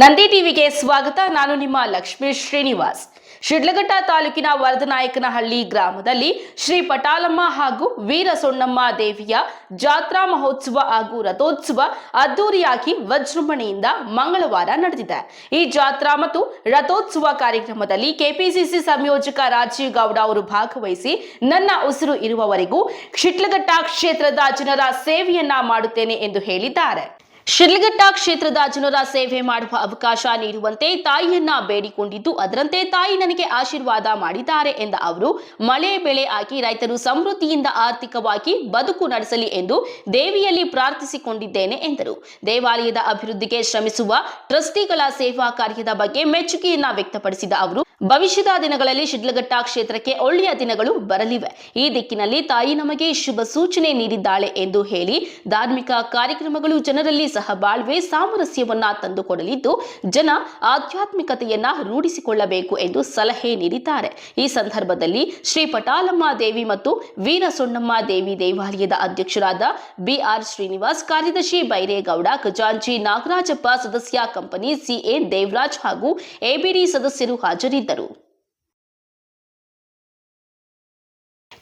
ನಂದಿ ಟಿವಿಗೆ ಸ್ವಾಗತ. ನಾನು ನಿಮ್ಮ ಲಕ್ಷ್ಮೀ ಶ್ರೀನಿವಾಸ್. ಶಿಡ್ಲಘಟ್ಟ ತಾಲೂಕಿನ ವರದನಾಯಕನಹಳ್ಳಿ ಗ್ರಾಮದಲ್ಲಿ ಶ್ರೀ ಪಟಾಲಮ್ಮ ಹಾಗೂ ವೀರ ಸೊಣ್ಣಮ್ಮ ದೇವಿಯ ಜಾತ್ರಾ ಮಹೋತ್ಸವ ಹಾಗೂ ರಥೋತ್ಸವ ಅದ್ದೂರಿಯಾಗಿ ವಜ್ರಮಣೆಯಿಂದ ಮಂಗಳವಾರ ನಡೆದಿದೆ. ಈ ಜಾತ್ರಾ ಮತ್ತು ರಥೋತ್ಸವ ಕಾರ್ಯಕ್ರಮದಲ್ಲಿ ಕೆಪಿಸಿಸಿ ಸಂಯೋಜಕ ರಾಜೀವ್ ಗೌಡ ಅವರು ಭಾಗವಹಿಸಿ ನನ್ನ ಉಸಿರು ಇರುವವರೆಗೂ ಶಿಡ್ಲಘಟ್ಟ ಕ್ಷೇತ್ರದ ಜನರ ಸೇವೆಯನ್ನ ಮಾಡುತ್ತೇನೆ ಎಂದು ಹೇಳಿದ್ದಾರೆ. ಶಿಡ್ಲಘಟ್ಟ ಕ್ಷೇತ್ರದ ಜನರ ಸೇವೆ ಮಾಡುವ ಅವಕಾಶ ನೀಡುವಂತೆ ತಾಯಿಯನ್ನ ಬೇಡಿಕೊಂಡಿದ್ದು, ಅದರಂತೆ ತಾಯಿ ನನಗೆ ಆಶೀರ್ವಾದ ಮಾಡಿದ್ದಾರೆ ಎಂದ ಅವರು, ಮಳೆ ಬೆಳೆ ಹಾಕಿ ರೈತರು ಸಮೃದ್ಧಿಯಿಂದ ಆರ್ಥಿಕವಾಗಿ ಬದುಕು ನಡೆಸಲಿ ಎಂದು ದೇವಿಯಲ್ಲಿ ಪ್ರಾರ್ಥಿಸಿಕೊಂಡಿದ್ದೇನೆ ಎಂದರು. ದೇವಾಲಯದ ಅಭಿವೃದ್ಧಿಗೆ ಶ್ರಮಿಸುವ ಟ್ರಸ್ಟಿಗಳ ಸೇವಾ ಕಾರ್ಯದ ಬಗ್ಗೆ ಮೆಚ್ಚುಗೆಯನ್ನ ವ್ಯಕ್ತಪಡಿಸಿದ ಅವರು ಭವಿಷ್ಯದ ದಿನಗಳಲ್ಲಿ ಶಿಡ್ಲಘಟ್ಟ ಕ್ಷೇತ್ರಕ್ಕೆ ಒಳ್ಳೆಯ ದಿನಗಳು ಬರಲಿವೆ. ಈ ದಿಕ್ಕಿನಲ್ಲಿ ತಾಯಿ ನಮಗೆ ಶುಭ ಸೂಚನೆ ನೀಡಿದ್ದಾಳೆ ಎಂದು ಹೇಳಿ ಧಾರ್ಮಿಕ ಕಾರ್ಯಕ್ರಮಗಳು ಜನರಲ್ಲಿ ಸಹ ಬಾಳ್ವೆ ಸಾಮರಸ್ಯವನ್ನ ತಂದುಕೊಡಲಿದ್ದು, ಜನ ಆಧ್ಯಾತ್ಮಿಕತೆಯನ್ನ ರೂಢಿಸಿಕೊಳ್ಳಬೇಕು ಎಂದು ಸಲಹೆ ನೀಡಿದ್ದಾರೆ. ಈ ಸಂದರ್ಭದಲ್ಲಿ ಶ್ರೀ ಪಟಾಲಮ್ಮ ದೇವಿ ಮತ್ತು ವೀರ ಸೊಣ್ಣಮ್ಮ ದೇವಿ ದೇವಾಲಯದ ಅಧ್ಯಕ್ಷರಾದ ಬಿಆರ್ ಶ್ರೀನಿವಾಸ್, ಕಾರ್ಯದರ್ಶಿ ಬೈರೇಗೌಡ, ಖಜಾಂಚಿ ನಾಗರಾಜಪ್ಪ, ಸದಸ್ಯ ಕಂಪನಿ ಸಿಎ ದೇವರಾಜ್ ಹಾಗೂ ಎಬಿಡಿ ಸದಸ್ಯರು ಹಾಜರಿದ್ದರು.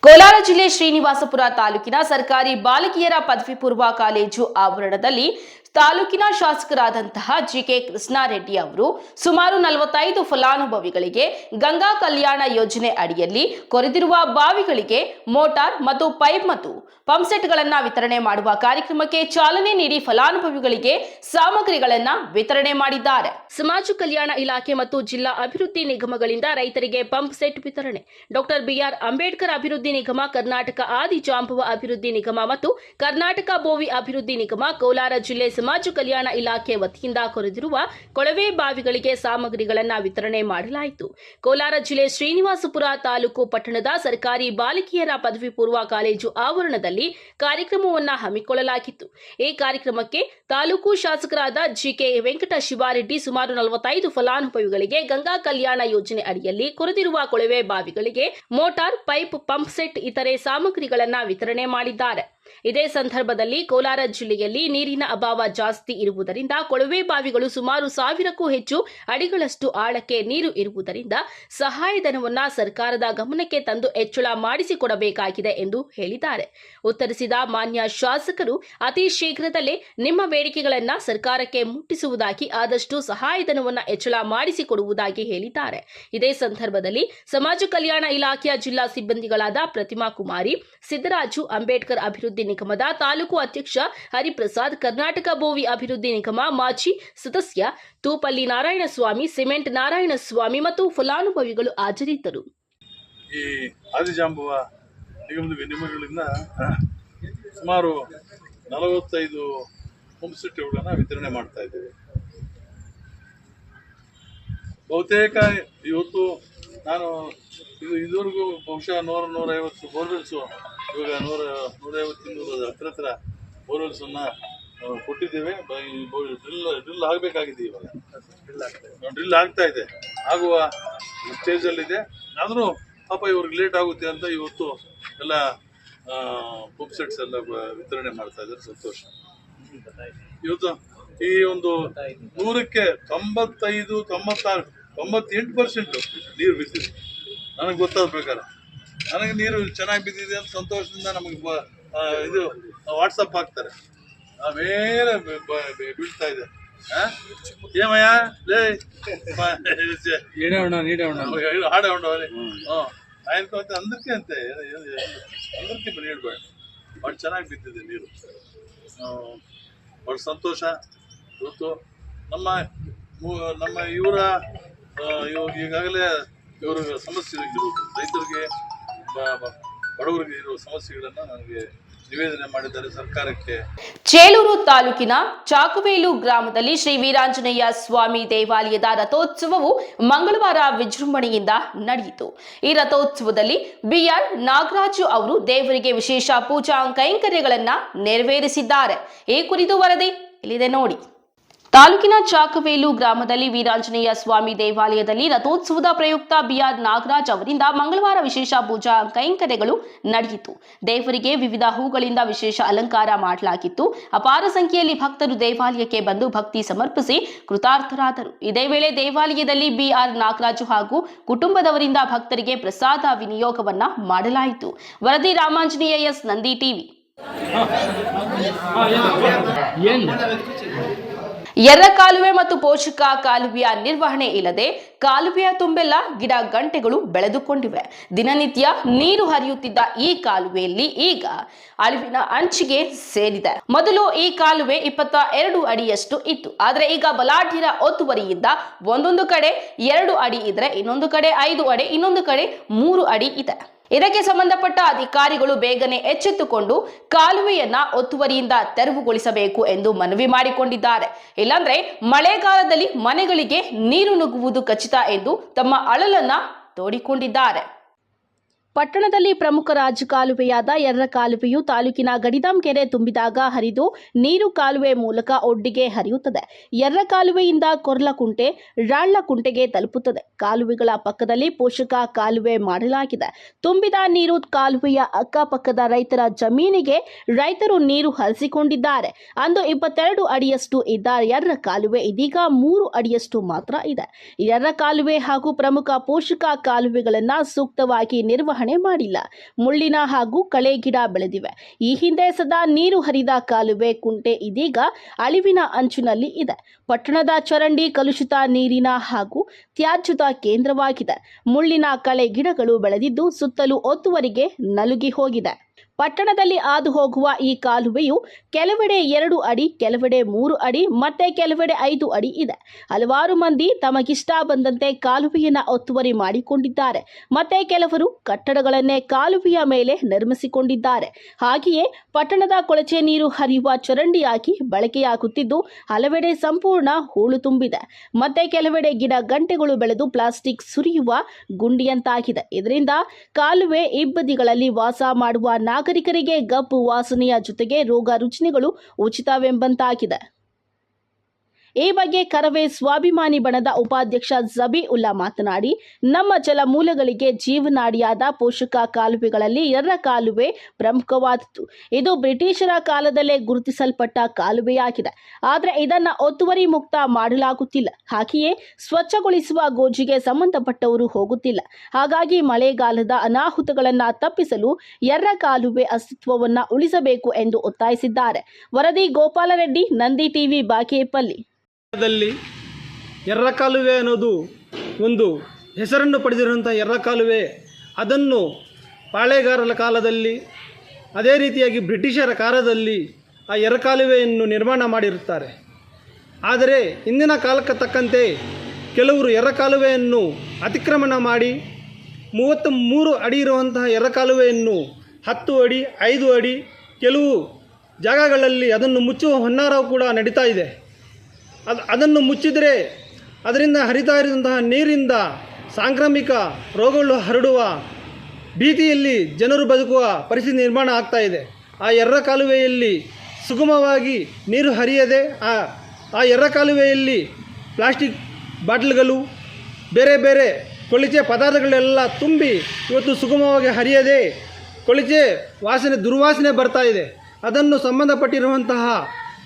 ಕೋಲಾರ ಜಿಲ್ಲೆ ಶ್ರೀನಿವಾಸಪುರ ತಾಲೂಕಿನ ಸರ್ಕಾರಿ ಬಾಲಕಿಯರ ಪದವಿ ಪೂರ್ವ ಕಾಲೇಜು ಆವರಣದಲ್ಲಿ ತಾಲೂಕಿನ ಶಾಸಕರಾದಂತಹ ಜಿಕೆ ಕೃಷ್ಣಾರೆಡ್ಡಿ ಅವರು ಸುಮಾರು ನಲವತ್ತೈದು ಫಲಾನುಭವಿಗಳಿಗೆ ಗಂಗಾ ಕಲ್ಯಾಣ ಯೋಜನೆ ಅಡಿಯಲ್ಲಿ ಕೊರೆದಿರುವ ಬಾವಿಗಳಿಗೆ ಮೋಟಾರ್ ಮತ್ತು ಪೈಪ್ ಮತ್ತು ಪಂಪ್ಸೆಟ್ಗಳನ್ನು ವಿತರಣೆ ಮಾಡುವ ಕಾರ್ಯಕ್ರಮಕ್ಕೆ ಚಾಲನೆ ನೀಡಿ ಫಲಾನುಭವಿಗಳಿಗೆ ಸಾಮಗ್ರಿಗಳನ್ನ ವಿತರಣೆ ಮಾಡಿದ್ದಾರೆ. ಸಮಾಜ ಕಲ್ಯಾಣ ಇಲಾಖೆ ಮತ್ತು ಜಿಲ್ಲಾ ಅಭಿವೃದ್ಧಿ ನಿಗಮಗಳಿಂದ ರೈತರಿಗೆ ಪಂಪ್ ಸೆಟ್ ವಿತರಣೆ. ಡಾಕ್ಟರ್ ಬಿಆರ್ ಅಂಬೇಡ್ಕರ್ ಅಭಿವೃದ್ಧಿ ನಿಗಮ, ಕರ್ನಾಟಕ ಆದಿ ಜಾಂಬವ ಅಭಿವೃದ್ಧಿ ನಿಗಮ ಮತ್ತು ಕರ್ನಾಟಕ ಬೋವಿ ಅಭಿವೃದ್ಧಿ ನಿಗಮ, ಕೋಲಾರ ಜಿಲ್ಲೆ ಸಮಾಜ ಕಲ್ಯಾಣ ಇಲಾಖೆ ವತಿಯಿಂದ ಕೊರೆದಿರುವ ಕೊಳವೆ ಬಾವಿಗಳಿಗೆ ಸಾಮಗ್ರಿಗಳನ್ನು ವಿತರಣೆ ಮಾಡಲಾಯಿತು. ಕೋಲಾರ ಜಿಲ್ಲೆ ಶ್ರೀನಿವಾಸಪುರ ತಾಲೂಕು ಪಟ್ಟಣದ ಸರ್ಕಾರಿ ಬಾಲಕಿಯರ ಪದವಿ ಪೂರ್ವ ಕಾಲೇಜು ಆವರಣದಲ್ಲಿ ಕಾರ್ಯಕ್ರಮವನ್ನು ಹಮ್ಮಿಕೊಳ್ಳಲಾಗಿತ್ತು. ಈ ಕಾರ್ಯಕ್ರಮಕ್ಕೆ ತಾಲೂಕು ಶಾಸಕರಾದ ಜಿಕೆ ವೆಂಕಟ ಶಿವಾರೆಡ್ಡಿ ಸುಮಾರು ನಲವತ್ತೈದು ಫಲಾನುಭವಿಗಳಿಗೆ ಗಂಗಾ ಕಲ್ಯಾಣ ಯೋಜನೆ ಅಡಿಯಲ್ಲಿ ಕೊರೆದಿರುವ ಕೊಳವೆ ಬಾವಿಗಳಿಗೆ ಮೋಟಾರ್, ಪೈಪ್, ಪಂಪ್ ಸೆಟ್, ಇತರೆ ಸಾಮಗ್ರಿಗಳನ್ನು ವಿತರಣೆ ಮಾಡಿದ್ದಾರೆ. ಇದೇ ಸಂದರ್ಭದಲ್ಲಿ ಕೋಲಾರ ಜಿಲ್ಲೆಯಲ್ಲಿ ನೀರಿನ ಅಭಾವ ಜಾಸ್ತಿ ಇರುವುದರಿಂದ ಕೊಳವೆ ಬಾವಿಗಳು ಸುಮಾರು ಸಾವಿರಕ್ಕೂ ಹೆಚ್ಚು ಅಡಿಗಳಷ್ಟು ಆಳಕ್ಕೆ ನೀರು ಇರುವುದರಿಂದ ಸಹಾಯಧನವನ್ನ ಸರ್ಕಾರದ ಗಮನಕ್ಕೆ ತಂದು ಹೆಚ್ಚಳ ಮಾಡಿಸಿಕೊಡಬೇಕಾಗಿದೆ ಎಂದು ಹೇಳಿದ್ದಾರೆ. ಉತ್ತರಿಸಿದ ಮಾನ್ಯ ಶಾಸಕರು, ಅತಿ ಶೀಘ್ರದಲ್ಲೇ ನಿಮ್ಮ ಬೇಡಿಕೆಗಳನ್ನ ಸರ್ಕಾರಕ್ಕೆ ಮುಟ್ಟಿಸುವುದಾಗಿ ಆದಷ್ಟು ಸಹಾಯಧನವನ್ನ ಹೆಚ್ಚಳ ಮಾಡಿಸಿಕೊಡುವುದಾಗಿ ಹೇಳಿದ್ದಾರೆ. ಇದೇ ಸಂದರ್ಭದಲ್ಲಿ ಸಮಾಜ ಕಲ್ಯಾಣ ಇಲಾಖೆಯ ಜಿಲ್ಲಾ ಸಿಬ್ಬಂದಿಗಳಾದ ಪ್ರತಿಮಾ ಕುಮಾರಿ, ಸಿದ್ದರಾಜು ಅಂಬೇಡ್ಕರ್ ಅಭಿವೃದ್ಧಿ ನಿಗಮದ ತಾಲೂಕು ಅಧ್ಯಕ್ಷ ಹರಿಪ್ರಸಾದ್, ಕರ್ನಾಟಕ ಭೋವಿ ಅಭಿವೃದ್ಧಿ ನಿಗಮ ಮಾಜಿ ಸದಸ್ಯ ತೂಪಲ್ಲಿ ನಾರಾಯಣಸ್ವಾಮಿ, ಸಿಮೆಂಟ್ ನಾರಾಯಣಸ್ವಾಮಿ ಮತ್ತು ಫಲಾನುಭವಿಗಳು ಹಾಜರಿದ್ದರು. ಈ ಆದಿಜಾಂಬುವ ನಿಗಮದ ವಿನಿಮಯಗಳಿಂದ ಸುಮಾರು ನಲವತ್ತೈದು ಹೋಮ್ಸ್ಟೇಗಳನ್ನು ವಿತರಣೆ ಮಾಡ್ತಾ ಇದ್ದೇವೆ. ಬಹುತೇಕ ಇವತ್ತು ನಾನು ಇದು ಇದುವರೆಗೂ ಬಹುಶಃ ನೂರ ನೂರೈವತ್ತು ಬೋರ್ವೆಲ್ಸು ಇವಾಗ ನೂರ, ನೂರೈವತ್ತು ಇನ್ನೂರು ಹತ್ರ ಹತ್ರ ಬೋರ್ವೆಲ್ಸನ್ನು ಕೊಟ್ಟಿದ್ದೇವೆ. ಡ್ರಿಲ್ ಡ್ರಿಲ್ ಆಗಬೇಕಾಗಿದೆ ಇವಾಗ. ಡ್ರಿಲ್ ಆಗ್ತಾ ಇದೆ. ಆಗುವ ಸ್ಟೇಜಲ್ಲಿದೆ. ಆದರೂ ಪಾಪ ಇವ್ರಿಗೆ ಲೇಟ್ ಆಗುತ್ತೆ ಅಂತ ಇವತ್ತು ಎಲ್ಲ ಬುಕ್ ಸೆಟ್ಸ್ ಎಲ್ಲ ವಿತರಣೆ ಮಾಡ್ತಾ ಇದ್ದಾರೆ. ಸಂತೋಷ. ಇವತ್ತು ಈ ಒಂದು ನೂರಕ್ಕೆ ತೊಂಬತ್ತೈದು, ತೊಂಬತ್ತಾರು, ತೊಂಬತ್ತೆಂಟು ಪರ್ಸೆಂಟ್ ನೀರು ಬಿದ್ದಿದೆ. ನನಗೆ ಗೊತ್ತಾದ ಪ್ರಕಾರ. ನನಗೆ ನೀರು ಚೆನ್ನಾಗಿ ಬಿದ್ದಿದೆ ಅಂತ ಸಂತೋಷದಿಂದ ನಮಗೆ ಇದು ವಾಟ್ಸಪ್ ಹಾಕ್ತಾರೆ. ಆಮೇಲೆ ಬೀಳ್ತಾ ಇದೆ? ಏಮಯ್ಯ? ಲೇ ನೀಡೋಣ ನೀಡೋಣ ಹಾಡ ಉಂಡವರೆ ಹ್ಞೂ ಆಯ್ತು ಅಂದಕ್ಕೆ ಅಂತೆ ಅಂದ್ರಕ್ಕೆ ಬರೀ ಹೇಳ್ಬೇಡ. ಭಾಳ ಚೆನ್ನಾಗಿ ಬಿದ್ದಿದೆ ನೀರು. ಭಾಳ ಸಂತೋಷ ಇವತ್ತು ನಮ್ಮ ನಮ್ಮ ಇವರ ಇವಾಗ ಈಗಾಗಲೇ ಇವರು ಸಮಸ್ಯೆ ಇರುವುದು ರೈತರಿಗೆ ಬಡವರಿಗೆ ಇರುವ ಸಮಸ್ಯೆಗಳನ್ನು ನನಗೆ ನಿವೇದನೆ ಮಾಡಿದ್ದಾರೆ ಸರ್ಕಾರಕ್ಕೆ. ಚೇಲೂರು ತಾಲೂಕಿನ ಚಾಕುವೇಲು ಗ್ರಾಮದಲ್ಲಿ ಶ್ರೀ ವೀರಾಂಜನೇಯ ಸ್ವಾಮಿ ದೇವಾಲಯದ ರಥೋತ್ಸವವು ಮಂಗಳವಾರ ವಿಜೃಂಭಣೆಯಿಂದ ನಡೆಯಿತು. ಈ ರಥೋತ್ಸವದಲ್ಲಿ ಬಿಆರ್ ನಾಗರಾಜು ಅವರು ದೇವರಿಗೆ ವಿಶೇಷ ಪೂಜಾ ಕೈಂಕರ್ಯಗಳನ್ನ ನೆರವೇರಿಸಿದ್ದಾರೆ. ಈ ಕುರಿತು ವರದಿ ಇಲ್ಲಿದೆ ನೋಡಿ. ತಾಲೂಕಿನ ಚಾಕವೇಲು ಗ್ರಾಮದಲ್ಲಿ ವೀರಾಂಜನೇಯ ಸ್ವಾಮಿ ದೇವಾಲಯದಲ್ಲಿ ರಥೋತ್ಸವದ ಪ್ರಯುಕ್ತ ಬಿಆರ್ ನಾಗರಾಜ್ ಅವರಿಂದ ಮಂಗಳವಾರ ವಿಶೇಷ ಪೂಜಾ ಕೈಂಕರ್ಯಗಳು ನಡೆಯಿತು. ದೇವರಿಗೆ ವಿವಿಧ ಹೂಗಳಿಂದ ವಿಶೇಷ ಅಲಂಕಾರ ಮಾಡಲಾಗಿತ್ತು. ಅಪಾರ ಸಂಖ್ಯೆಯಲ್ಲಿ ಭಕ್ತರು ದೇವಾಲಯಕ್ಕೆ ಬಂದು ಭಕ್ತಿ ಸಮರ್ಪಿಸಿ ಕೃತಾರ್ಥರಾದರು. ಇದೇ ವೇಳೆ ದೇವಾಲಯದಲ್ಲಿ ಬಿಆರ್ ನಾಗರಾಜು ಹಾಗೂ ಕುಟುಂಬದವರಿಂದ ಭಕ್ತರಿಗೆ ಪ್ರಸಾದ ವಿನಿಯೋಗವನ್ನ ಮಾಡಲಾಯಿತು. ವರದಿ ರಾಮಾಂಜನೇಯ ಎಸ್ ನಂದಿ ಟಿವಿ. ಎರ್ರ ಕಾಲುವೆ ಮತ್ತು ಪೋಷಕ ಕಾಲುವೆಯ ನಿರ್ವಹಣೆ ಇಲ್ಲದೆ ಕಾಲುವೆಯ ತುಂಬೆಲ್ಲ ಗಿಡ ಗಂಟೆಗಳು ಬೆಳೆದುಕೊಂಡಿವೆ. ದಿನನಿತ್ಯ ನೀರು ಹರಿಯುತ್ತಿದ್ದ ಈ ಕಾಲುವೆಯಲ್ಲಿ ಈಗ ಅಳಿವಿನ ಅಂಚಿಗೆ ಸೇರಿದೆ. ಮೊದಲು ಈ ಕಾಲುವೆ ಇಪ್ಪತ್ತ ಎರಡು ಅಡಿಯಷ್ಟು ಇತ್ತು. ಆದರೆ ಈಗ ಬಲಾಢ್ಯರ ಒತ್ತುವರಿಯಿಂದ ಒಂದೊಂದು ಕಡೆ ಎರಡು ಅಡಿ ಇದ್ರೆ ಇನ್ನೊಂದು ಕಡೆ ಐದು ಅಡಿ, ಇನ್ನೊಂದು ಕಡೆ ಮೂರು ಅಡಿ ಇದೆ. ಇದಕ್ಕೆ ಸಂಬಂಧಪಟ್ಟ ಅಧಿಕಾರಿಗಳು ಬೇಗನೆ ಎಚ್ಚೆತ್ತುಕೊಂಡು ಕಾಲುವೆಯನ್ನ ಒತ್ತುವರಿಯಿಂದ ತೆರವುಗೊಳಿಸಬೇಕು ಎಂದು ಮನವಿ ಮಾಡಿಕೊಂಡಿದ್ದಾರೆ. ಇಲ್ಲಾಂದ್ರೆ ಮಳೆಗಾಲದಲ್ಲಿ ಮನೆಗಳಿಗೆ ನೀರು ನುಗ್ಗುವುದು ಖಚಿತ ಎಂದು ತಮ್ಮ ಅಳಲನ್ನ ತೋಡಿಕೊಂಡಿದ್ದಾರೆ. ಪಟ್ಟಣದಲ್ಲಿ ಪ್ರಮುಖ ರಾಜಕಾಲುವೆಯಾದ ಎರ್ರ ಕಾಲುವೆಯು ತಾಲೂಕಿನ ಗಡಿದಾಮ್ ಕೆರೆ ತುಂಬಿದಾಗ ಹರಿದು ನೀರು ಕಾಲುವೆ ಮೂಲಕ ಒಡ್ಡಿಗೆ ಹರಿಯುತ್ತದೆ. ಎರ್ರ ಕಾಲುವೆಯಿಂದ ಕೊರ್ಲಕುಂಟೆ, ರಾಳ್ಳಕುಂಟೆಗೆ ತಲುಪುತ್ತದೆ. ಕಾಲುವೆಗಳ ಪಕ್ಕದಲ್ಲಿ ಪೋಷಕ ಕಾಲುವೆ ಮಾಡಲಾಗಿದೆ. ತುಂಬಿದ ನೀರು ಕಾಲುವೆಯ ಅಕ್ಕಪಕ್ಕದ ರೈತರ ಜಮೀನಿಗೆ ರೈತರು ನೀರು ಹರಿಸಿಕೊಂಡಿದ್ದಾರೆ. ಅಂದು ಇಪ್ಪತ್ತೆರಡು ಅಡಿಯಷ್ಟು ಇದ್ದ ಎರ್ರ ಕಾಲುವೆ ಇದೀಗ ಮೂರು ಅಡಿಯಷ್ಟು ಮಾತ್ರ ಇದೆ. ಎರ್ರ ಕಾಲುವೆ ಹಾಗೂ ಪ್ರಮುಖ ಪೋಷಕ ಕಾಲುವೆಗಳನ್ನು ಸೂಕ್ತವಾಗಿ ನಿರ್ವಹಣೆ ಮಾಡಿಲ್ಲ. ಮುಳ್ಳಿನ ಹಾಗೂ ಕಳೆ ಗಿಡ ಬೆಳೆದಿವೆ. ಈ ಹಿಂದೆ ಸದಾ ನೀರು ಹರಿದ ಕಾಲುವೆ ಕುಂಟೆ ಇದೀಗ ಅಳಿವಿನ ಅಂಚಿನಲ್ಲಿ ಇದೆ. ಪಟ್ಟಣದ ಚರಂಡಿ ಕಲುಷಿತ ನೀರಿನ ಹಾಗೂ ತ್ಯಾಜ್ಯದ ಕೇಂದ್ರವಾಗಿದೆ. ಮುಳ್ಳಿನ ಕಳೆ ಗಿಡಗಳು ಬೆಳೆದಿದ್ದು ಸುತ್ತಲೂ ಒತ್ತುವರಿಗೆ ನಲುಗಿ ಹೋಗಿದೆ. ಪಟ್ಟಣದಲ್ಲಿ ಹಾದು ಹೋಗುವ ಈ ಕಾಲುವೆಯು ಕೆಲವೆಡೆ ಎರಡು ಅಡಿ, ಕೆಲವೆಡೆ ಮೂರು ಅಡಿ, ಮತ್ತೆ ಕೆಲವೆಡೆ ಐದು ಅಡಿ ಇದೆ. ಹಲವಾರು ಮಂದಿ ತಮಗಿಷ್ಟ ಬಂದಂತೆ ಕಾಲುವೆಯನ್ನ ಒತ್ತುವರಿ ಮಾಡಿಕೊಂಡಿದ್ದಾರೆ. ಮತ್ತೆ ಕೆಲವರು ಕಟ್ಟಡಗಳನ್ನೇ ಕಾಲುವೆಯ ಮೇಲೆ ನಿರ್ಮಿಸಿಕೊಂಡಿದ್ದಾರೆ. ಹಾಗೆಯೇ ಪಟ್ಟಣದ ಕೊಳಚೆ ನೀರು ಹರಿಯುವ ಚರಂಡಿಯಾಗಿ ಬಳಕೆಯಾಗುತ್ತಿದ್ದು, ಹಲವೆಡೆ ಸಂಪೂರ್ಣ ಹೂಳು ತುಂಬಿದೆ. ಮತ್ತೆ ಕೆಲವೆಡೆ ಗಿಡ ಗಂಟೆಗಳು ಬೆಳೆದು ಪ್ಲಾಸ್ಟಿಕ್ ಸುರಿಯುವ ಗುಂಡಿಯಂತಾಗಿದೆ. ಇದರಿಂದ ಕಾಲುವೆ ಇಬ್ಬದಿಗಳಲ್ಲಿ ವಾಸ ಮಾಡುವ ನಾಗರಿಕರಿಗೆ ಗಬ್ಬು ವಾಸನೆಯ ಜೊತೆಗೆ ರೋಗ ರುಜಿನಗಳು ಉಚಿತವೆಂಬಂತಾಗಿದೆ. ಈ ಬಗ್ಗೆ ಕರವೇ ಸ್ವಾಭಿಮಾನಿ ಬಣದ ಉಪಾಧ್ಯಕ್ಷ ಜಬಿ ಉಲ್ಲಾ ಮಾತನಾಡಿ, ನಮ್ಮ ಜಲಮೂಲಗಳಿಗೆ ಜೀವನಾಡಿಯಾದ ಪೋಷಕ ಕಾಲುವೆಗಳಲ್ಲಿ ಎರ್ರ ಕಾಲುವೆ ಪ್ರಮುಖವಾದದ್ದು. ಇದು ಬ್ರಿಟಿಷರ ಕಾಲದಲ್ಲೇ ಗುರುತಿಸಲ್ಪಟ್ಟ ಕಾಲುವೆಯಾಗಿದೆ. ಆದರೆ ಇದನ್ನ ಒತ್ತುವರಿ ಮುಕ್ತ ಮಾಡಲಾಗುತ್ತಿಲ್ಲ. ಹಾಗೆಯೇ ಸ್ವಚ್ಛಗೊಳಿಸುವ ಗೋಜಿಗೆ ಸಂಬಂಧಪಟ್ಟವರು ಹೋಗುತ್ತಿಲ್ಲ. ಹಾಗಾಗಿ ಮಳೆಗಾಲದ ಅನಾಹುತಗಳನ್ನು ತಪ್ಪಿಸಲು ಎರ್ರ ಕಾಲುವೆ ಅಸ್ತಿತ್ವವನ್ನ ಉಳಿಸಬೇಕು ಎಂದು ಒತ್ತಾಯಿಸಿದ್ದಾರೆ. ವರದಿ ಗೋಪಾಲರೆಡ್ಡಿ, ನಂದಿ ಟಿವಿ, ಬಾಗೇಪಲ್ಲಿ. ದಲ್ಲಿ ಎರ್ರಕಾಲುವೆ ಅನ್ನೋದು ಒಂದು ಹೆಸರನ್ನು ಪಡೆದಿರುವಂಥ ಎರ್ರಕಾಲುವೆ. ಅದನ್ನು ಪಾಳೆಗಾರರ ಕಾಲದಲ್ಲಿ, ಅದೇ ರೀತಿಯಾಗಿ ಬ್ರಿಟಿಷರ ಕಾಲದಲ್ಲಿ ಆ ಎರ್ರಕಾಲುವೆಯನ್ನು ನಿರ್ಮಾಣ ಮಾಡಿರುತ್ತಾರೆ. ಆದರೆ ಇಂದಿನ ಕಾಲಕ್ಕೆ ತಕ್ಕಂತೆ ಕೆಲವರು ಎರ್ರಕಾಲುವೆಯನ್ನು ಅತಿಕ್ರಮಣ ಮಾಡಿ ಮೂವತ್ತ ಮೂರು ಅಡಿ ಇರುವಂತಹ ಎರ್ರಕಾಲುವೆಯನ್ನು ಹತ್ತು ಅಡಿ, ಐದು ಅಡಿ, ಕೆಲವು ಜಾಗಗಳಲ್ಲಿ ಅದನ್ನು ಮುಚ್ಚುವ ಹೊನ್ನಾರವು ಕೂಡ ನಡೀತಾ ಇದೆ. ಅದು, ಅದನ್ನು ಮುಚ್ಚಿದರೆ ಅದರಿಂದ ಹರಿತಾ ಇರುವಂತಹ ನೀರಿಂದ ಸಾಂಕ್ರಾಮಿಕ ರೋಗಗಳು ಹರಡುವ ಭೀತಿಯಲ್ಲಿ ಜನರು ಬದುಕುವ ಪರಿಸ್ಥಿತಿ ನಿರ್ಮಾಣ ಆಗ್ತಾ ಇದೆ. ಆ ಎರ್ರ ಕಾಲುವೆಯಲ್ಲಿ ಸುಗಮವಾಗಿ ನೀರು ಹರಿಯದೆ ಆ ಆ ಎರ್ರ ಕಾಲುವೆಯಲ್ಲಿ ಪ್ಲಾಸ್ಟಿಕ್ ಬಾಟ್ಲ್ಗಳು, ಬೇರೆ ಬೇರೆ ಕೊಳಿಚೆ ಪದಾರ್ಥಗಳೆಲ್ಲ ತುಂಬಿ ಇವತ್ತು ಸುಗಮವಾಗಿ ಹರಿಯದೆ ಕೊಳಿಚೆ ವಾಸನೆ ದುರ್ವಾಸನೆ ಬರ್ತಾ ಇದೆ. ಅದನ್ನು ಸಂಬಂಧಪಟ್ಟಿರುವಂತಹ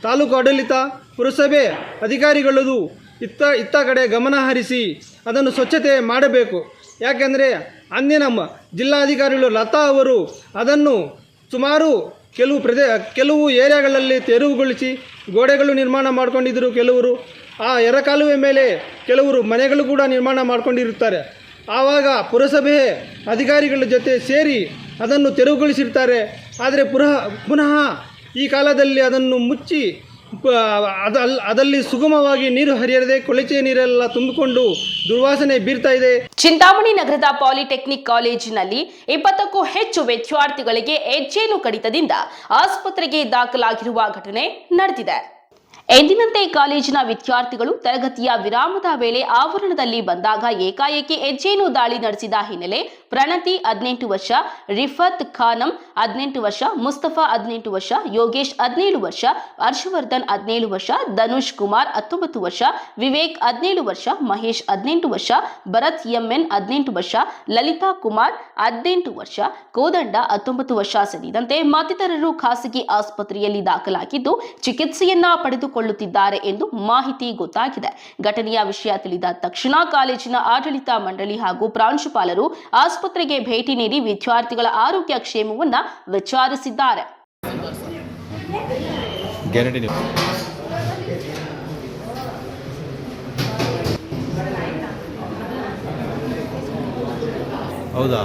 ತಾಲೂಕು ಆಡಳಿತ ಪುರಸಭೆ ಅಧಿಕಾರಿಗಳದು ಇತ್ತ ಇತ್ತ ಕಡೆ ಗಮನ ಹರಿಸಿ ಅದನ್ನು ಸ್ವಚ್ಛತೆ ಮಾಡಬೇಕು. ಯಾಕೆಂದರೆ ಅಂದಿನ ನಮ್ಮ ಜಿಲ್ಲಾಧಿಕಾರಿಗಳು ಲತಾ ಅವರು ಅದನ್ನು ಸುಮಾರು ಕೆಲವು ಪ್ರದೇ, ಕೆಲವು ಏರಿಯಾಗಳಲ್ಲಿ ತೆರವುಗೊಳಿಸಿ ಗೋಡೆಗಳು ನಿರ್ಮಾಣ ಮಾಡಿಕೊಂಡಿದ್ದರು ಕೆಲವರು. ಆ ಎರಕಾಲುವೆ ಮೇಲೆ ಕೆಲವರು ಮನೆಗಳು ಕೂಡ ನಿರ್ಮಾಣ ಮಾಡಿಕೊಂಡಿರುತ್ತಾರೆ. ಆವಾಗ ಪುರಸಭೆ ಅಧಿಕಾರಿಗಳ ಜೊತೆ ಸೇರಿ ಅದನ್ನು ತೆರವುಗೊಳಿಸಿರ್ತಾರೆ. ಆದರೆ ಪುನಃ ಪುನಃ ಈ ಕಾಲದಲ್ಲಿ ಅದನ್ನು ಮುಚ್ಚಿ ಪ- ಅದ ಅಲ್- ಅದಲ್ಲಿ ಸುಗಮವಾಗಿ ನೀರು ಹರಿಯದೆ ಕೊಳಚೆ ನೀರೆಲ್ಲ ತುಂಬಿಕೊಂಡು ದುರ್ವಾಸನೆ ಬೀರ್ತಾ ಇದೆ. ಚಿಂತಾಮಣಿ ನಗರದ ಪಾಲಿಟೆಕ್ನಿಕ್ ಕಾಲೇಜಿನಲ್ಲಿ ಇಪ್ಪತ್ತಕ್ಕೂ ಹೆಚ್ಚು ವಿದ್ಯಾರ್ಥಿಗಳಿಗೆ ಹೆಜ್ಜೇನು ಕಡಿತದಿಂದ ಆಸ್ಪತ್ರೆಗೆ ದಾಖಲಾಗಿರುವ ಘಟನೆ ನಡೆದಿದೆ. ಎಂದಿನಂತೆ ಕಾಲೇಜಿನ ವಿದ್ಯಾರ್ಥಿಗಳು ತರಗತಿಯ ವಿರಾಮದ ವೇಳೆ ಆವರಣದಲ್ಲಿ ಬಂದಾಗ ಏಕಾಏಕಿ ಹೆಜ್ಜೇನು ದಾಳಿ ನಡೆಸಿದ ಹಿನ್ನೆಲೆ ಪ್ರಣತಿ ಹದಿನೆಂಟು ವರ್ಷ, ರಿಫತ್ ಖಾನಂ ಹದಿನೆಂಟು ವರ್ಷ, ಮುಸ್ತಫಾ ಹದಿನೆಂಟು ವರ್ಷ, ಯೋಗೇಶ್ ಹದಿನೇಳು ವರ್ಷ, ಹರ್ಷವರ್ಧನ್ ಹದಿನೇಳು ವರ್ಷ, ಧನುಷ್ ಕುಮಾರ್ ಹತ್ತೊಂಬತ್ತು ವರ್ಷ, ವಿವೇಕ್ ಹದಿನೇಳು ವರ್ಷ, ಮಹೇಶ್ ಹದಿನೆಂಟು ವರ್ಷ, ಭರತ್ ಎಂಎನ್ ಹದಿನೆಂಟು ವರ್ಷ, ಲಲಿತಾ ಕುಮಾರ್ ಹದಿನೆಂಟು ವರ್ಷ, ಕೋದಂಡ ಹತ್ತೊಂಬತ್ತು ವರ್ಷ ಸೇರಿದಂತೆ ಮತ್ತಿತರರು ಖಾಸಗಿ ಆಸ್ಪತ್ರೆಯಲ್ಲಿ ದಾಖಲಾಗಿದ್ದು ಚಿಕಿತ್ಸೆಯನ್ನ ಪಡೆದುಕೊಳ್ಳುತ್ತಿದ್ದಾರೆ ಎಂದು ಮಾಹಿತಿ ಗೊತ್ತಾಗಿದೆ. ಘಟನೆಯ ವಿಷಯ ತಿಳಿದ ತಕ್ಷಣ ಕಾಲೇಜಿನ ಆಡಳಿತ ಮಂಡಳಿ ಹಾಗೂ ಪ್ರಾಂಶುಪಾಲರು ಆಸ್ಪತ್ರೆಗೆ ಭೇಟಿ ನೀಡಿ ವಿದ್ಯಾರ್ಥಿಗಳ ಆರೋಗ್ಯ ಕ್ಷೇಮವನ್ನ ವಿಚಾರಿಸಿದ್ದಾರೆ. ಹೌದಾ?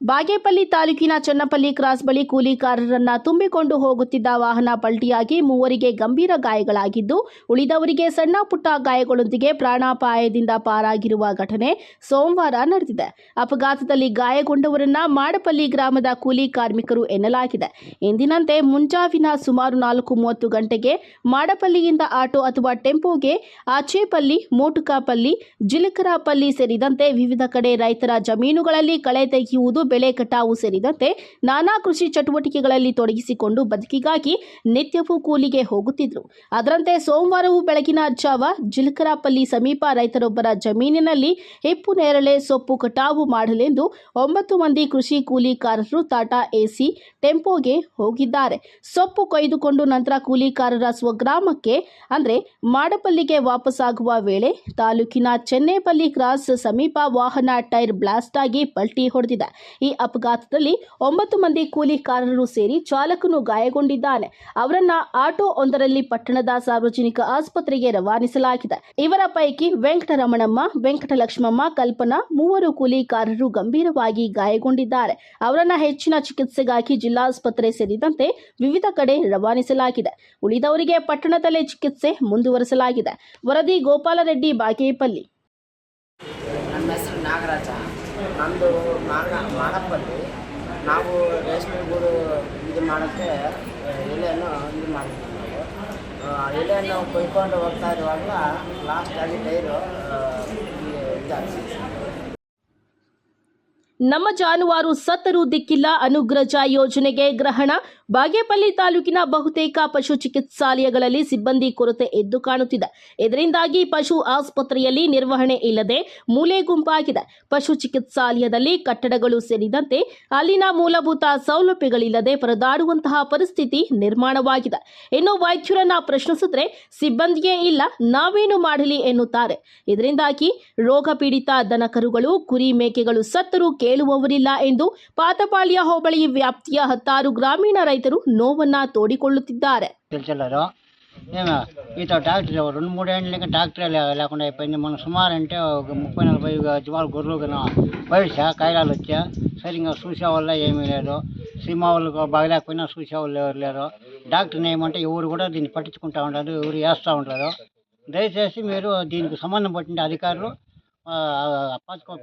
ಬಾಗೇಪಲ್ಲಿ ತಾಲೂಕಿನ ಚನ್ನಪಲ್ಲಿ ಕ್ರಾಸ್ ಬಳಿ ಕೂಲಿಕಾರರನ್ನ ತುಂಬಿಕೊಂಡು ಹೋಗುತ್ತಿದ್ದ ವಾಹನ ಪಲ್ಟಿಯಾಗಿ ಮೂವರಿಗೆ ಗಂಭೀರ ಗಾಯಗಳಾಗಿದ್ದು, ಉಳಿದವರಿಗೆ ಸಣ್ಣ ಪುಟ್ಟ ಗಾಯಗಳೊಂದಿಗೆ ಪ್ರಾಣಾಪಾಯದಿಂದ ಪಾರಾಗಿರುವ ಘಟನೆ ಸೋಮವಾರ ನಡೆದಿದೆ. ಅಪಘಾತದಲ್ಲಿ ಗಾಯಗೊಂಡವರನ್ನ ಮಾಡಪಲ್ಲಿ ಗ್ರಾಮದ ಕೂಲಿ ಕಾರ್ಮಿಕರು ಎನ್ನಲಾಗಿದೆ. ಎಂದಿನಂತೆ ಮುಂಜಾವಿನ ಸುಮಾರು ನಾಲ್ಕು ಮೂವತ್ತು ಗಂಟೆಗೆ ಮಾಡಪಲ್ಲಿಯಿಂದ ಆಟೋ ಅಥವಾ ಟೆಂಪೋಗೆ ಆಚೇಪಲ್ಲಿ, ಮೋಟುಕಾಪಲ್ಲಿ, ಜಿಲಕರಪಲ್ಲಿ ಸೇರಿದಂತೆ ವಿವಿಧ ಕಡೆ ರೈತರ ಜಮೀನುಗಳಲ್ಲಿ ಕಳೆ ತೆಗೆಯುವುದು ಬೆಳೆ ಕಟಾವು ಸೇರಿದಂತೆ ನಾನಾ ಕೃಷಿ ಚಟುವಟಿಕೆಗಳಲ್ಲಿ ತೊಡಗಿಸಿಕೊಂಡು ಬದುಕಿಗಾಗಿ ನಿತ್ಯವೂ ಕೂಲಿಗೆ ಹೋಗುತ್ತಿದ್ದರು ಅದರಂತೆ ಸೋಮವಾರವೂ ಬೆಳಗಿನ ಜಾವ ಜಿಲ್ಕರಾಪಲ್ಲಿ ಸಮೀಪ ರೈತರೊಬ್ಬರ ಜಮೀನಿನಲ್ಲಿ ಹಿಪ್ಪು ನೇರಳೆ ಸೊಪ್ಪು ಕಟಾವು ಮಾಡಲೆಂದು ಒಂಬತ್ತು ಮಂದಿ ಕೃಷಿ ಕೂಲಿಕಾರರು ಟಾಟಾ ಎಸಿ ಟೆಂಪೋಗೆ ಹೋಗಿದ್ದಾರೆ. ಸೊಪ್ಪು ಕೊಯ್ದುಕೊಂಡು ನಂತರ ಕೂಲಿಕಾರರ ಸ್ವಗ್ರಾಮಕ್ಕೆ, ಅಂದರೆ ಮಾಡಪಲ್ಲಿಗೆ ವಾಪಸ್ಸಾಗುವ ವೇಳೆ ತಾಲೂಕಿನ ಚೆನ್ನೇಪಲ್ಲಿ ಕ್ರಾಸ್ ಸಮೀಪ ವಾಹನ ಟೈರ್ ಬ್ಲಾಸ್ಟ್ ಆಗಿ ಪಲ್ಟಿ ಹೊಡೆದಿದೆ. ಈ ಅಪಘಾತದಲ್ಲಿ ಒಂಬತ್ತು ಮಂದಿ ಕೂಲಿಕಾರರು ಸೇರಿ ಚಾಲಕನು ಗಾಯಗೊಂಡಿದ್ದಾನೆ. ಅವರನ್ನ ಆಟೋ ಒಂದರಲ್ಲಿ ಪಟ್ಟಣದ ಸಾರ್ವಜನಿಕ ಆಸ್ಪತ್ರೆಗೆ ರವಾನಿಸಲಾಗಿದೆ. ಇವರ ಪೈಕಿ ವೆಂಕಟರಮಣಮ್ಮ, ವೆಂಕಟಲಕ್ಷ್ಮಮ್ಮ, ಕಲ್ಪನಾ ಮೂವರು ಕೂಲಿಕಾರರು ಗಂಭೀರವಾಗಿ ಗಾಯಗೊಂಡಿದ್ದಾರೆ. ಅವರನ್ನ ಹೆಚ್ಚಿನ ಚಿಕಿತ್ಸೆಗಾಗಿ ಜಿಲ್ಲಾಸ್ಪತ್ರೆ ಸೇರಿದಂತೆ ವಿವಿಧ ಕಡೆ ರವಾನಿಸಲಾಗಿದೆ. ಉಳಿದವರಿಗೆ ಪಟ್ಟಣದಲ್ಲೇ ಚಿಕಿತ್ಸೆ ಮುಂದುವರೆಸಲಾಗಿದೆ. ವರದಿ ಗೋಪಾಲರೆಡ್ಡಿ ಬಾಗೇಪಲ್ಲಿ. ನನ್ನ ಹೆಸರು ನಾಗರಾಜ. ನಂದು ಮಾಡ ಮಾಡಪ್ಪಲ್ಲಿ ನಾವು ರೇಷ್ಮೆ ಗೂಡು ಇದು ಮಾಡೋಕ್ಕೆ ಎಲೆಯನ್ನು ಇದು ಮಾಡಿದ್ವಿ ನಾವು. ಎಲೆಯನ್ನು ಕೊಯ್ಕೊಂಡು ಹೋಗ್ತಾ ಇರುವಾಗ ಲಾಸ್ಟಾಗಿ ಟೈರು ಇದಾಗ್ತದೆ. ನಮ್ಮ ಜಾನುವಾರು ಸತ್ತರೂ ದಿಕ್ಕಿಲ್ಲ, ಅನುಗ್ರಜ ಯೋಜನೆಗೆ ಗ್ರಹಣ. ಬಾಗೇಪಲ್ಲಿ ತಾಲೂಕಿನ ಬಹುತೇಕ ಪಶು ಚಿಕಿತ್ಸಾಲಯಗಳಲ್ಲಿ ಸಿಬ್ಬಂದಿ ಕೊರತೆ ಎದ್ದು ಕಾಣುತ್ತಿದೆ. ಇದರಿಂದಾಗಿ ಪಶು ಆಸ್ಪತ್ರೆಯಲ್ಲಿ ನಿರ್ವಹಣೆ ಇಲ್ಲದೆ ಮೂಲೆ ಗುಂಪಾಗಿದೆ. ಪಶು ಚಿಕಿತ್ಸಾಲಯದಲ್ಲಿ ಕಟ್ಟಡಗಳು ಸೇರಿದಂತೆ ಅಲ್ಲಿನ ಮೂಲಭೂತ ಸೌಲಭ್ಯಗಳಿಲ್ಲದೆ ಪರದಾಡುವಂತಹ ಪರಿಸ್ಥಿತಿ ನಿರ್ಮಾಣವಾಗಿದೆ. ಇನ್ನು ವೈದ್ಯರನ್ನ ಪ್ರಶ್ನಿಸಿದ್ರೆ ಸಿಬ್ಬಂದಿಯೇ ಇಲ್ಲ, ನಾವೇನು ಮಾಡಲಿ ಎನ್ನುತ್ತಾರೆ. ಇದರಿಂದಾಗಿ ರೋಗ ಪೀಡಿತ ದನಕರುಗಳು, ಕುರಿ ಮೇಕೆಗಳು ಸತ್ತರೂ ಕೇಳುವವರಿಲ್ಲ ಎಂದು ಪಾತಪಾಳ್ಯ ಹೋಬಳಿ ವ್ಯಾಪ್ತಿಯ ಹತ್ತಾರು ಗ್ರಾಮೀಣ ರೈತರು ನೋವನ್ನ ತೋಡಿಕೊಳ್ಳುತ್ತಿದ್ದಾರೆ. ಕೆಲಸಲ್ಲರು ఏమో మీతో ట్రాక్టర్ రెండు మూడు ఏళ్ళకి ట్రాక్టరే లేకుండా మనం సుమారు అంటే ముప్పై నలభై జీవాల గొర్రెలు కన్నా వయసా కాయలాలు వచ్చా సరిగ్గా చూసేవాళ్ళ ఏమీ లేదు సినిమా వాళ్ళు బాగలేకపోయినా చూసేవాళ్ళు ఎవరు లేరు డాక్టర్ని ఏమంటే ఎవరు కూడా దీన్ని పట్టించుకుంటా ఉంటారు ఎవరు వేస్తూ ఉంటారు దయచేసి మీరు దీనికి సంబంధం పట్టిన అధికారులు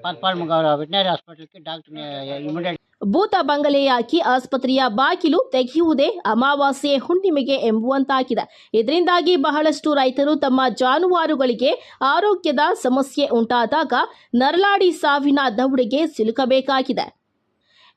పద్మ వెటనరీ హాస్పిటల్కి డాక్టర్ని ఇమీడియట్ ಭೂತ ಬಂಗಲೆಯಾಕಿ ಆಸ್ಪತ್ರೆಯ ಬಾಗಿಲು ತೆಗೆಯುವುದೇ ಅಮಾವಾಸ್ಯೆ ಹುಣ್ಣಿಮೆಗೆ ಎಂಬುವಂತಾಗಿದೆ. ಇದರಿಂದಾಗಿ ಬಹಳಷ್ಟು ರೈತರು ತಮ್ಮ ಜಾನುವಾರುಗಳಿಗೆ ಆರೋಗ್ಯದ ಸಮಸ್ಯೆ ಉಂಟಾದಾಗ ನರಳಾಡಿ ಸಾವಿನ ದೌಡಿಗೆ ಸಿಲುಕಬೇಕಾಗಿದೆ.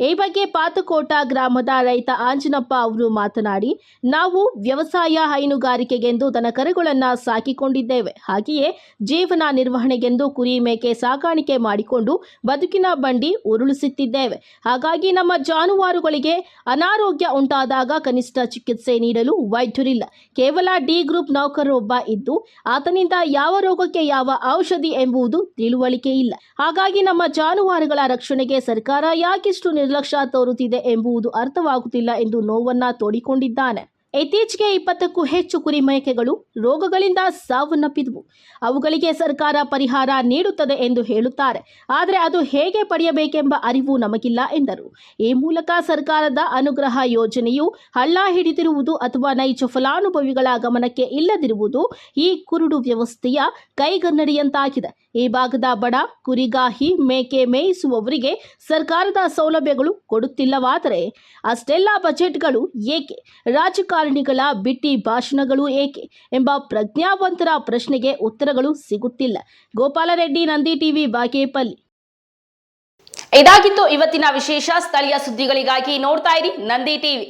ಈ ಬಗ್ಗೆ ಪಾತಕೋಟ ಗ್ರಾಮದ ರೈತ ಆಂಜನಪ್ಪ ಅವರು ಮಾತನಾಡಿ, ನಾವು ವ್ಯವಸಾಯ ಹೈನುಗಾರಿಕೆಗೆಂದು ದನಕರುಗಳನ್ನು ಸಾಕಿಕೊಂಡಿದ್ದೇವೆ. ಹಾಗೆಯೇ ಜೀವನ ನಿರ್ವಹಣೆಗೆಂದು ಕುರಿ ಮೇಕೆ ಸಾಕಾಣಿಕೆ ಮಾಡಿಕೊಂಡು ಬದುಕಿನ ಬಂಡಿ ಉರುಳಿಸುತ್ತಿದ್ದೇವೆ. ಹಾಗಾಗಿ ನಮ್ಮ ಜಾನುವಾರುಗಳಿಗೆ ಅನಾರೋಗ್ಯ ಉಂಟಾದಾಗ ಕನಿಷ್ಠ ಚಿಕಿತ್ಸೆ ನೀಡಲು ವೈದ್ಯರಿಲ್ಲ. ಕೇವಲ ಡಿ ಗ್ರೂಪ್ ನೌಕರರೊಬ್ಬ ಇದ್ದು, ಆತನಿಂದ ಯಾವ ರೋಗಕ್ಕೆ ಯಾವ ಔಷಧಿ ಎಂಬುದು ತಿಳುವಳಿಕೆ ಇಲ್ಲ. ಹಾಗಾಗಿ ನಮ್ಮ ಜಾನುವಾರುಗಳ ರಕ್ಷಣೆಗೆ ಸರ್ಕಾರ ಯಾಕಿಷ್ಟು ನಿರ್ಲಕ್ಷ್ಯ ತೋರುತ್ತಿದೆ ಎಂಬುದು ಅರ್ಥವಾಗುತ್ತಿಲ್ಲ ಎಂದು ನೋವನ್ನ ತೋಡಿಕೊಂಡಿದ್ದಾನೆ. ಇತ್ತೀಚೆಗೆ ಇಪ್ಪತ್ತಕ್ಕೂ ಹೆಚ್ಚು ಕುರಿ ಮೇಕೆಗಳು ರೋಗಗಳಿಂದ ಸಾವನ್ನಪ್ಪಿದ್ವು. ಅವುಗಳಿಗೆ ಸರ್ಕಾರ ಪರಿಹಾರ ನೀಡುತ್ತದೆ ಎಂದು ಹೇಳುತ್ತಾರೆ. ಆದರೆ ಅದು ಹೇಗೆ ಪಡೆಯಬೇಕೆಂಬ ಅರಿವು ನಮಗಿಲ್ಲ ಎಂದರು. ಈ ಮೂಲಕ ಸರ್ಕಾರದ ಅನುಗ್ರಹ ಯೋಜನೆಯು ಹಳ್ಳ ಹಿಡಿದಿರುವುದು ಅಥವಾ ನೈಜ ಫಲಾನುಭವಿಗಳ ಗಮನಕ್ಕೆ ಇಲ್ಲದಿರುವುದು ಈ ಕುರುಡು ವ್ಯವಸ್ಥೆಯ ಕೈಗನ್ನಡಿಯಂತಾಗಿದೆ. ಈ ಭಾಗದ ಬಡ, ಕುರಿಗಾಹಿ, ಮೇಕೆ ಮೇಯಿಸುವವರಿಗೆ ಸರ್ಕಾರದ ಸೌಲಭ್ಯಗಳು ಕೊಡುತ್ತಿಲ್ಲವಾದರೆ ಅಷ್ಟೆಲ್ಲ ಬಜೆಟ್ಗಳು ಏಕೆ? ರಾಜಕಾರಣಿಗಳ ಬಿಟ್ಟಿ ಭಾಷಣಗಳು ಏಕೆ? ಎಂಬ ಪ್ರಜ್ಞಾವಂತರ ಪ್ರಶ್ನೆಗೆ ಉತ್ತರಗಳು ಸಿಗುತ್ತಿಲ್ಲ. ಗೋಪಾಲರೆಡ್ಡಿ, ನಂದಿ ಟಿವಿ, ಬಾಗೇಪಲ್ಲಿ. ಇದಾಗಿತ್ತು ಇವತ್ತಿನ ವಿಶೇಷ. ಸ್ಥಳೀಯ ಸುದ್ದಿಗಳಿಗಾಗಿ ನೋಡ್ತಾ ಇರಿ ನಂದಿ ಟಿವಿ.